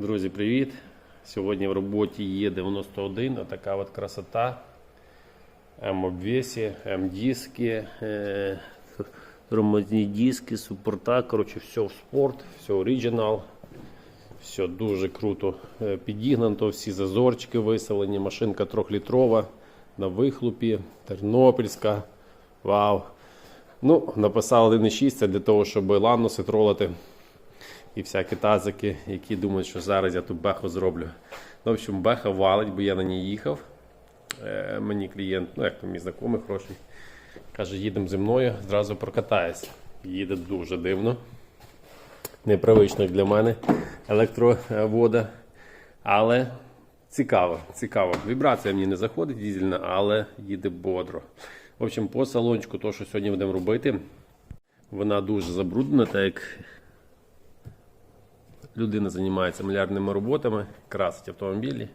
Друзі, привіт! Сьогодні в роботі є 91, така от красота. М-обвесі, М-диски, е, тормозні диски, супорта. Коротше, все в спорт, все оригінал. Все дуже круто е, підігнано, всі зазорчики виселені, машинка 3-літрова на вихлопі, тернопільська. Вау! Ну, написав 1.6 це для того, щоб лануси тролити і всякі тазики, які думають, що зараз я тут беху зроблю. Ну, в общем, беха валить, бо я на ній їхав. Е, мені клієнт, ну як то мій знайомий хороший, каже, їдемо зі мною, зразу прокатаюся. Їде дуже дивно. Непривично для мене електровода. Але цікаво, цікаво. Вібрація мені не заходить дізельна, але їде бодро. В общем, по салончику, то, що сьогодні будемо робити, вона дуже забруднена, так як людина займається малярними роботами, красить автомобілі.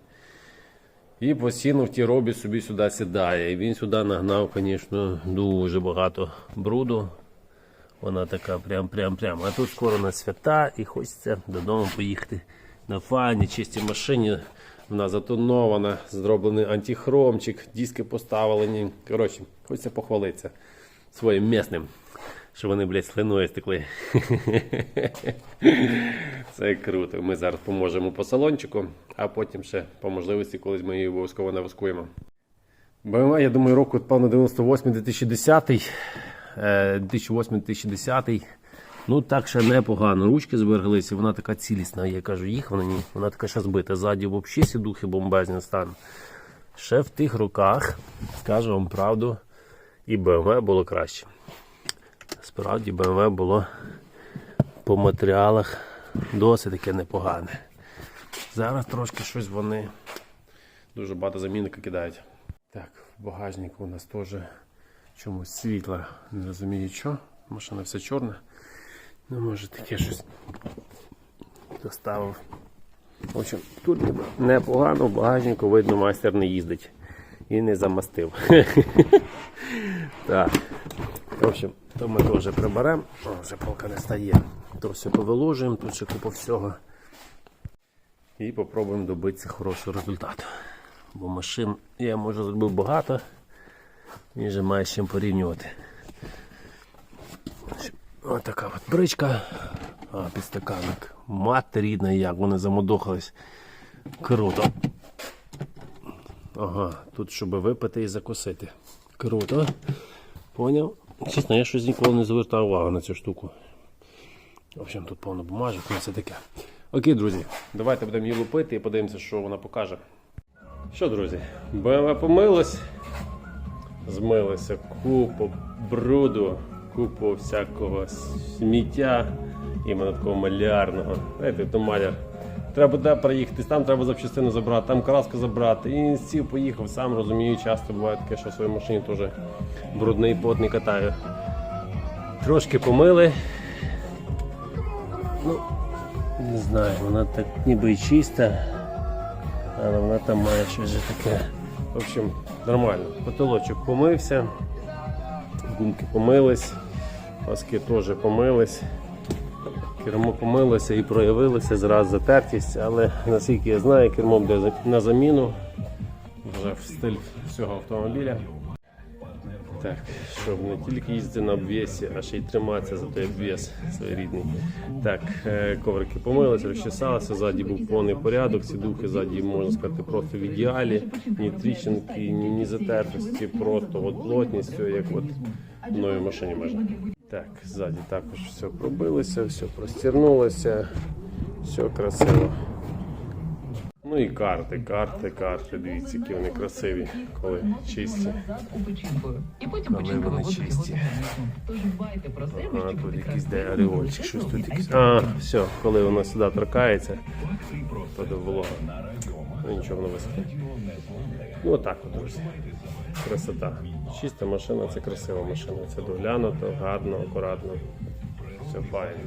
І постійно в ті робі собі сюди сідає. І він сюди нагнав, звісно, дуже багато бруду. Вона така прям-прям-прям. А тут скоро на свята і хочеться додому поїхати на фані, чистій машині. Вона затонована, зроблений антихромчик, диски поставлені. Коротше, хочеться похвалитися своїм місним, що вони, блядь, слиною стекли. Це круто. Ми зараз поможемо по салончику, а потім ще по можливості колись ми її обов'язково навоскуємо. BMW, я думаю, року, певно, 98-2010. е, 2008-2010. Ну так ще непогано. Ручки збереглися, вона така цілісна. Я кажу, їх вона ні. Вона така ще збита. Ззаді взагалі сідухи бомбезні стан. Ще в тих роках, скажу вам правду, і BMW було краще. Справді BMW було по матеріалах досить таке непогане. Зараз трошки щось вони дуже багато замінника кидають. Так, в багажнику у нас теж чомусь світла, не розумію що. Машина вся чорна. Ну, може таке щось доставив. В общем, тут непогано, в багажнику видно, майстер не їздить і не замастив. так. В общем, то ми теж приберемо. Вже полка не стає. То все повиложуємо, тут ще купа всього. І попробуємо добитися хорошого результату. Бо машин я може зробив багато, він же має з чим порівнювати. Ось така от бричка, а підстаканник. Мати рідна, як вони замодохались. Круто. Ага, тут щоб випити і закусити. Круто. Поняв? Чесно, я щось ніколи не звертав увагу на цю штуку. В общем, тут повно бумажок, ну це таке. Окей, друзі, давайте будемо її лупити і подивимося, що вона покаже. Що, друзі, БМВ помилось, змилося купу бруду, купу всякого сміття, іменно такого малярного. Знаєте, то маляр. Треба де проїхати, там треба запчастини забрати, там краску забрати. І сів поїхав, сам розумію, часто буває таке, що в своїй машині теж брудний потний катаю. Трошки помили. Ну, не знаю, вона так ніби і чиста, але вона там має щось же таке. В общем, нормально. Потолочок помився, гумки помились, паски теж помились. Кермо помилося і проявилося зразу затертість, але наскільки я знаю, кермо буде на заміну вже в стиль всього автомобіля. Так, щоб не тільки їздити на обвісі, а ще й триматися за той обвіс своєрідний. Так, е, коврики помилися, розчесалися, ззаді був повний порядок, сідухи ззаді, можна сказати, просто в ідеалі, ні тріщинки, ні, ні затертості, просто от плотність, все як от в новій машині можна. Так, ззаді також все пробилося, все простірнулося, все красиво. Ну і карти, карти, карти. Дивіться, які вони красиві, коли чисті. І потім вони чисті. організм. Тож дбайте про себе, А, тут якийсь де ореольчик, щось тут якийсь. а все, коли воно сюди торкається, то до волога. Ну нічого воно висохне. Ну отак от, друзі. Красота. Чиста машина це красива машина. Це доглянуто, гарно, акуратно. Все файно.